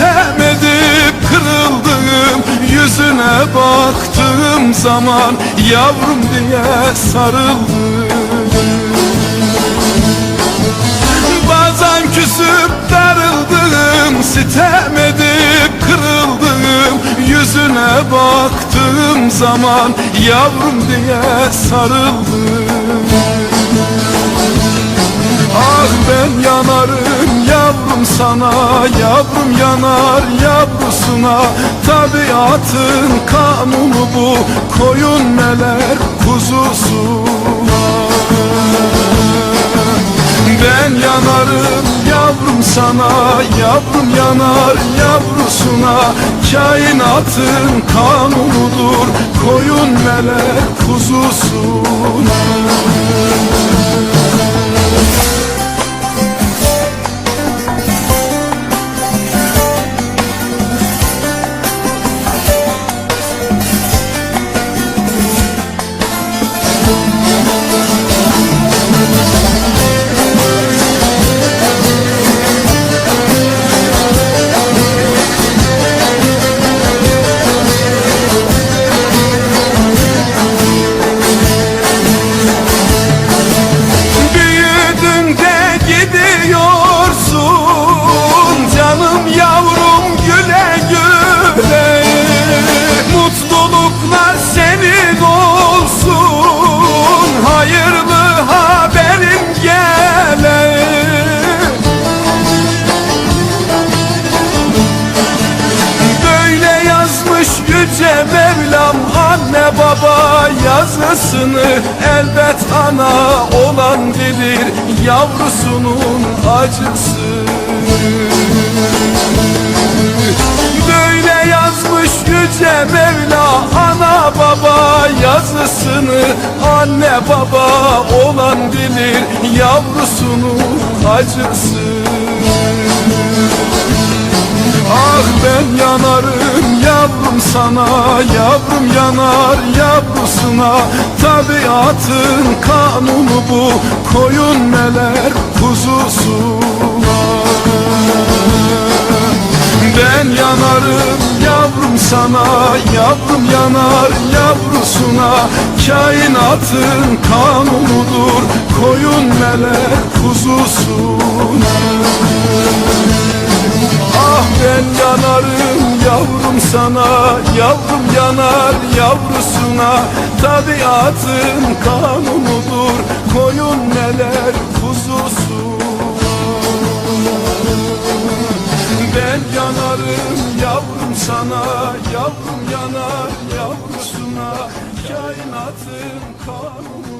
Edip kırıldım Yüzüne baktığım zaman Yavrum diye sarıldım. Bazen küsüp darıldım Sitem edip kırıldım Yüzüne baktığım zaman Yavrum diye sarıldım. Ah ben yanarım yavrum sana Yavrum yanar yavrusuna. Tabiatın kanunu bu Koyun meler kuzusuna. Ben yanarım yavrum sana Yavrum yanar yavrusuna. Kainatın kanunudur Koyun meler kuzusuna Mutluluklar senin olsun Hayırlı haberim gele Böyle yazmış yüce Mevlam Anne baba yazısını Elbet ana olan bilir Yavrusunun acısı olan bilir Yavrusunun acısı. Ah ben yanarım yavrum sana Yavrum yanar yavrusuna. Tabiatın kanunu bu Koyun meler sana Yavrum yanar yavrusuna. Kainatın kanunudur Koyun meler kuzusuna. Ah ben yanarım yavrum sana Yavrum yanar yavrusuna. Tabiatın kanunudur Koyun neler kuzusuna. Ben yanarım yavrum sana Yavrum yanar yavrusuna Kainatın kanunu